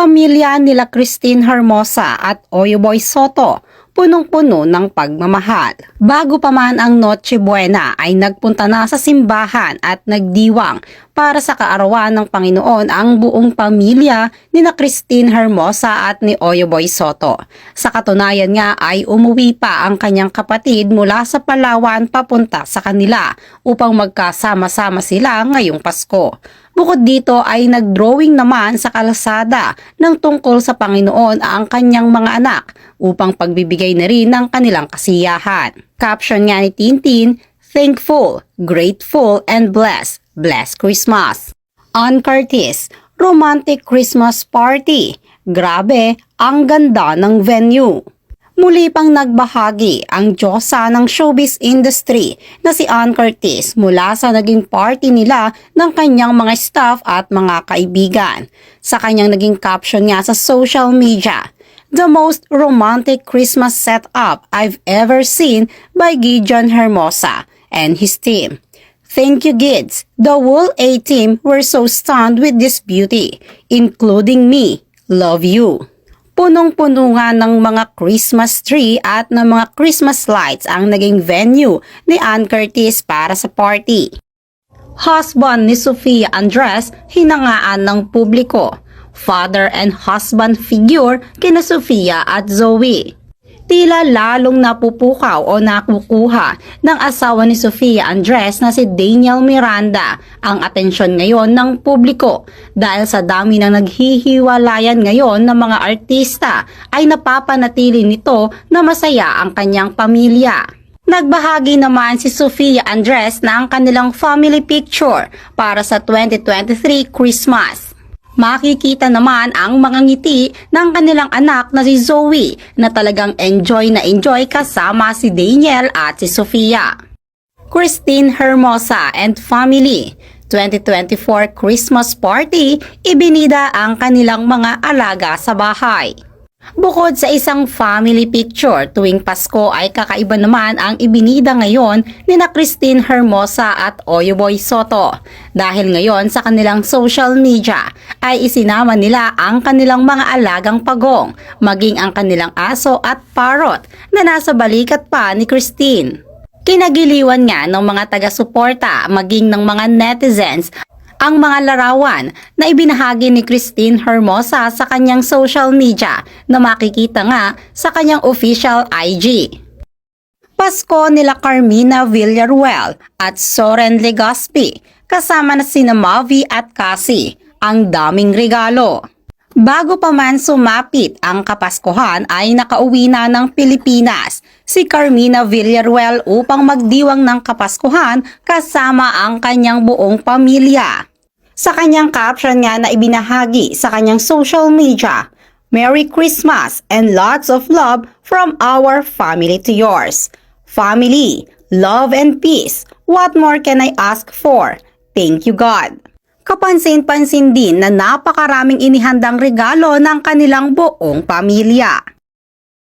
Pamilya nila Christine Hermosa at Oyoboy Soto, punong-puno ng pagmamahal. Bago pa man ang Noche Buena ay nagpunta na sa simbahan at nagdiwang para sa kaarawan ng Panginoon ang buong pamilya ni na Christine Hermosa at ni Oyoboy Soto. Sa katunayan nga ay umuwi pa ang kanyang kapatid mula sa Palawan papunta sa kanila upang magkasama-sama sila ngayong Pasko. Bukod dito ay nagdrawing naman sa kalsada ng tungkol sa Panginoon ang kanyang mga anak upang pagbibigay na rin ng kanilang kasiyahan. Caption nga ni Tintin, Thankful, Grateful, and Blessed. Blessed Christmas. Ann Curtis, Romantic Christmas Party. Grabe, ang ganda ng venue. Muli pang nagbahagi ang Diyosa ng showbiz industry na si Ann Curtis mula sa naging party nila ng kanyang mga staff at mga kaibigan. Sa kanyang naging caption nga sa social media, The most romantic Christmas setup I've ever seen by Gideon Hermosa and his team. Thank you, Gids. The whole A-team were so stunned with this beauty, including me. Love you. Punong-puno nga ng mga Christmas tree at ng mga Christmas lights ang naging venue ni Ann Curtis para sa party. Husband ni Sofia Andres hinangaan ng publiko. Father and husband figure kina Sofia at Zoe. Tila lalong napupukaw o nakukuha ng asawa ni Sofia Andres na si Daniel Miranda ang atensyon ngayon ng publiko dahil sa dami ng naghihiwalayan ngayon ng mga artista ay napapanatili nito na masaya ang kanyang pamilya. Nagbahagi naman si Sofia Andres ang kanilang family picture para sa 2023 Christmas. Makikita naman ang mga ngiti ng kanilang anak na si Zoe na talagang enjoy na enjoy kasama si Daniel at si Sofia. Christine Hermosa and family 2024 Christmas Party, ibinida ang kanilang mga alaga sa bahay. Bukod sa isang family picture tuwing Pasko ay kakaiba naman ang ibinida ngayon ni na Christine Hermosa at Oyoboy Soto. Dahil ngayon sa kanilang social media ay isinama nila ang kanilang mga alagang pagong, maging ang kanilang aso at parrot na nasa balikat pa ni Christine. Kinagiliwan nga ng mga taga-suporta maging ng mga netizens ang mga larawan na ibinahagi ni Christine Hermosa sa kanyang social media na makikita nga sa kanyang official IG. Pasko nila Carmina Villaruel at Soren Legaspi kasama na sina Mavi at Cassie. Ang daming regalo. Bago pa man sumapit ang Kapaskuhan ay nakauwi na ng Pilipinas si Carmina Villaruel upang magdiwang ng Kapaskuhan kasama ang kanyang buong pamilya. Sa kanyang caption nga na ibinahagi sa kanyang social media, Merry Christmas and lots of love from our family to yours. Family, love and peace. What more can I ask for? Thank you God. Kapansin-pansin din na napakaraming inihandang regalo ng kanilang buong pamilya.